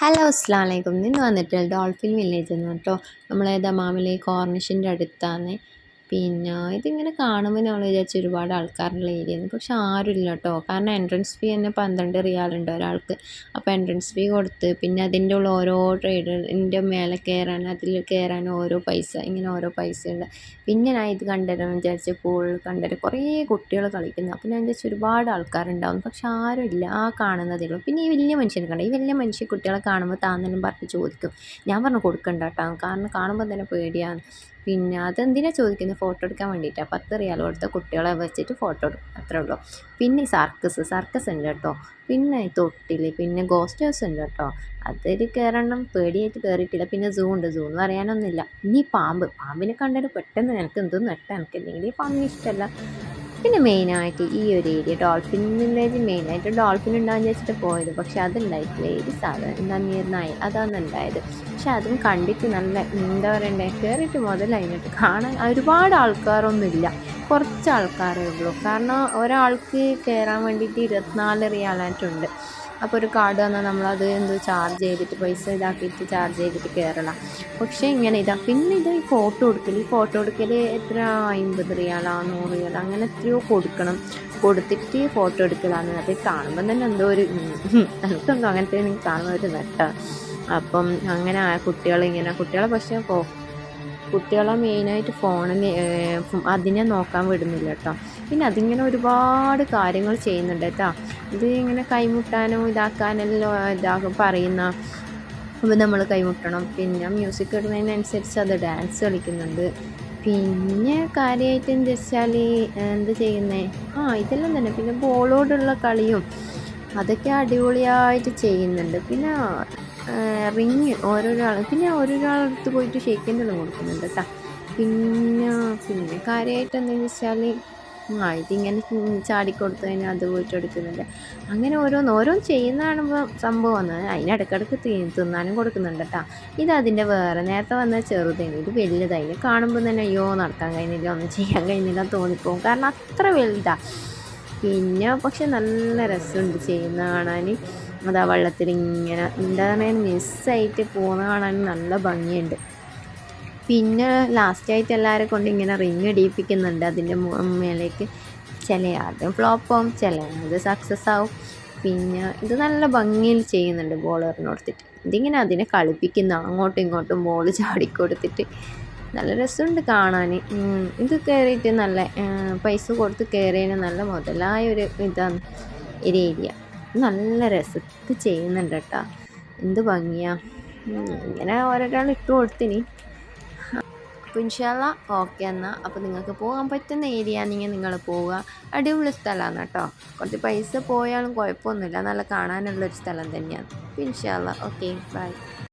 Hello അസ്സാം വലൈക്കും ഇന്ന് വന്നിട്ട് ഡോൾഫിൻ വില്ലേജ് എന്ന് കേട്ടോ നമ്മളെ ദമാമിലെ കോർണിഷിന്റെ അടുത്താണ്. പിന്നെ ഇതിങ്ങനെ കാണുമ്പോൾ നമ്മൾ വിചാരിച്ചു ഒരുപാട് ആൾക്കാരുള്ള ഏരിയ പക്ഷെ ആരുമില്ല കേട്ടോ കാരണം എൻട്രൻസ് ഫീ തന്നെ പന്ത്രണ്ട് റിയാലുണ്ട് ഒരാൾക്ക്. അപ്പോൾ എൻട്രൻസ് ഫീ കൊടുത്ത് പിന്നെ അതിന്റെ ഉള്ള ഓരോ ട്രേഡിന്റെ മേലെ കയറാൻ അതിൽ കയറാൻ ഓരോ പൈസ ഇങ്ങനെ ഓരോ പൈസ ഉണ്ട് പിന്നെ ഞാൻ ഇത് കണ്ടുതരാമെന്ന് വിചാരിച്ച് പൂൾ കണ്ടിട്ട് കുറേ കുട്ടികൾ കളിക്കുന്നു. അപ്പോൾ ഞാൻ വിചാരിച്ചു ഒരുപാട് ആൾക്കാരുണ്ടാവും. പക്ഷെ ആരുമില്ല ആ കാണുന്നതേ ഉള്ളൂ. പിന്നെ ഈ വലിയ മനുഷ്യനെ കണ്ട? ഈ വലിയ മനുഷ്യ കുട്ടികളെ കാണുമ്പോൾ താന്നെല്ലാം പറഞ്ഞ് ചോദിക്കും. ഞാൻ പറഞ്ഞു കൊടുക്കണ്ട കേട്ടോ കാരണം കാണുമ്പോൾ തന്നെ പേടിയാണ്. പിന്നെ അതെന്തിനാണ് ചോദിക്കുന്നത് ഫോട്ടോ എടുക്കാൻ വേണ്ടിയിട്ടാണ് പത്ത് റിയാൽ കൊടുത്ത കുട്ടികളെ വെച്ചിട്ട് ഫോട്ടോ എടുക്കും. അത്രേ ഉള്ളൂ. പിന്നെ സർക്കസ് സർക്കസ് ഉണ്ട് കേട്ടോ. പിന്നെ തൊട്ടിൽ പിന്നെ ഗോസ്റ്റ് ഹൗസ് ഉണ്ട് കേട്ടോ. അതിൽ കയറണം പേടിയായിട്ട് കയറിയിട്ടില്ല പിന്നെ സൂ ഉണ്ട്. സൂ എന്ന് പറയാനൊന്നുമില്ല. ഇനി പാമ്പ്. പാമ്പിനെ കണ്ടിട്ട് പെട്ടെന്ന് എനിക്ക് എന്തോ നെട്ട. എനിക്ക് എന്തെങ്കിലും പാമ്പിന് ഇഷ്ടമല്ല പിന്നെ മെയിനായിട്ട് ഈ ഒരു ഏരിയ ഡോൾഫിൻ വില്ലേജ് മെയിനായിട്ട് ഡോൾഫിൻ ഉണ്ടാകാൻ വെച്ചിട്ട് പോയത്. പക്ഷേ അതുണ്ടായിട്ടില്ല. ഏത് സാധനം? എന്താ നീർനായി അതാണ് ഉണ്ടായത്. പക്ഷെ അതും കണ്ടിട്ട് നല്ല എന്താ പറയണ്ടേ? കയറിയിട്ട് മുതൽ അതിനിട്ട് കാണാൻ ഒരുപാട് ആൾക്കാരൊന്നുമില്ല. കുറച്ച് ആൾക്കാരേ ഉള്ളൂ. കാരണം ഒരാൾക്ക് കയറാൻ വേണ്ടിയിട്ട് ഇരുപത്തിനാല് റിയാലായിട്ടുണ്ട്. അപ്പോൾ ഒരു കാർഡ് തന്നാൽ നമ്മളത് എന്തോ ചാർജ് ചെയ്തിട്ട് പൈസ ഇതാക്കിയിട്ട് ചാർജ് ചെയ്തിട്ട് കയറണം പക്ഷേ ഇങ്ങനെ ഇതാ പിന്നെ ഇത് ഈ ഫോട്ടോ എടുക്കൽ ഈ ഫോട്ടോ എടുക്കൽ എത്ര അമ്പത് റിയാലാ നൂറ് റിയാൽ അങ്ങനെ എത്രയോ കൊടുക്കണം. കൊടുത്തിട്ട് ഫോട്ടോ എടുക്കലാണ് അത് കാണുമ്പം തന്നെ എന്തോ ഒരു എനിക്കെന്തോ അങ്ങനത്തെ കാണുമ്പോൾ ഒരു നെട്ടാണ് അപ്പം അങ്ങനെ കുട്ടികളിങ്ങനെ കുട്ടികളെ പക്ഷേ കുട്ടികളെ മെയിനായിട്ട് ഫോണിൽ അതിനെ നോക്കാൻ വിടുന്നില്ല കേട്ടോ പിന്നെ അതിങ്ങനെ ഒരുപാട് കാര്യങ്ങൾ ചെയ്യുന്നുണ്ട് കേട്ടോ ഇത് ഇങ്ങനെ കൈമുട്ടാനോ ഇതാക്കാനെല്ലോ ഇതാകും പറയുന്ന അപ്പോൾ നമ്മൾ കൈമുട്ടണം. പിന്നെ മ്യൂസിക് ഇടുന്നതിനനുസരിച്ച് അത് ഡാൻസ് കളിക്കുന്നുണ്ട്. പിന്നെ കാര്യമായിട്ട് എന്താ വെച്ചാൽ എന്ത് ചെയ്യുന്നേ? ആ ഇതെല്ലാം തന്നെ. പിന്നെ ബോളോടുള്ള കളിയും അതൊക്കെ അടിപൊളിയായിട്ട് ചെയ്യുന്നുണ്ട്. പിന്നെ റിങ് ഓരോരാൾ പിന്നെ ഓരോരാളടുത്ത് പോയിട്ട് ഷേക്കിന്റെ കൊടുക്കുന്നുണ്ട് കേട്ടോ പിന്നെ പിന്നെ കാര്യമായിട്ട് എന്താണെന്ന് വെച്ചാൽ ആ ഇതിങ്ങനെ ചാടിക്കൊടുത്തു കഴിഞ്ഞാൽ അത് പോയിട്ട് എടുക്കുന്നുണ്ട് അങ്ങനെ ഓരോന്ന് ഓരോ ചെയ്യുന്ന കാണുമ്പോൾ സംഭവം വന്നത് അതിനിടയ്ക്കിടയ്ക്ക് തിന്നാനും കൊടുക്കുന്നുണ്ട് കേട്ടോ ഇത് അതിന്റെ വേറെ നേരത്തെ വന്ന ചെറുതേന്. ഇത് വലുതായി കാണുമ്പോൾ തന്നെ അയ്യോ നടക്കാൻ കഴിഞ്ഞില്ല ഒന്നും ചെയ്യാൻ കഴിഞ്ഞില്ല തോന്നിപ്പോകും കാരണം അത്ര വലുതാണ് പിന്നെ പക്ഷെ നല്ല രസമുണ്ട് ചെയ്യുന്ന കാണാൻ. അതാ വെള്ളത്തിൽ ഇങ്ങനെ എന്താണ് മിസ്സായിട്ട് പോകുന്ന കാണാൻ നല്ല ഭംഗിയുണ്ട്. പിന്നെ ലാസ്റ്റായിട്ട് എല്ലാവരെ കൊണ്ട് ഇങ്ങനെ റിങ് ഇടിയിപ്പിക്കുന്നുണ്ട് അതിന്റെ മേലേക്ക്. ചില ആദ്യം ഫ്ലോപ്പാവും ചില അത് സക്സസ് ആവും. പിന്നെ ഇത് നല്ല ഭംഗിയിൽ ചെയ്യുന്നുണ്ട് ബോൾ എറിഞ്ഞുകൊടുത്തിട്ട് ഇതിങ്ങനെ അതിനെ കളിപ്പിക്കുന്ന അങ്ങോട്ടും ഇങ്ങോട്ടും ബോൾ ചാടിക്കൊടുത്തിട്ട്. നല്ല രസമുണ്ട് കാണാൻ ഇത് കയറിയിട്ട് നല്ല പൈസ കൊടുത്ത് കയറിയതിന് നല്ല മുതലായ ഒരു ഇതാണ് ഒരു ഏരിയ നല്ല രസത്തിൽ ചെയ്യുന്നുണ്ട് കേട്ടോ. എന്ത് ഭംഗിയാണ് ഇങ്ങനെ ഓരോരാൾ ഇട്ട് കൊടുത്തിനി. അപ്പോൾ ഇൻഷാല്ല ഓക്കെ എന്നാൽ അപ്പോൾ നിങ്ങൾക്ക് പോകാൻ പറ്റുന്ന ഏരിയ ആണെങ്കിൽ നിങ്ങൾ പോവുക. അടിപൊളി സ്ഥലമാണ് കേട്ടോ. കുറച്ച് പൈസ പോയാലും കുഴപ്പമൊന്നുമില്ല. നല്ല കാണാനുള്ളൊരു സ്ഥലം തന്നെയാണ്. അപ്പോൾ ഇൻഷാല്ല ഓക്കെ ബൈ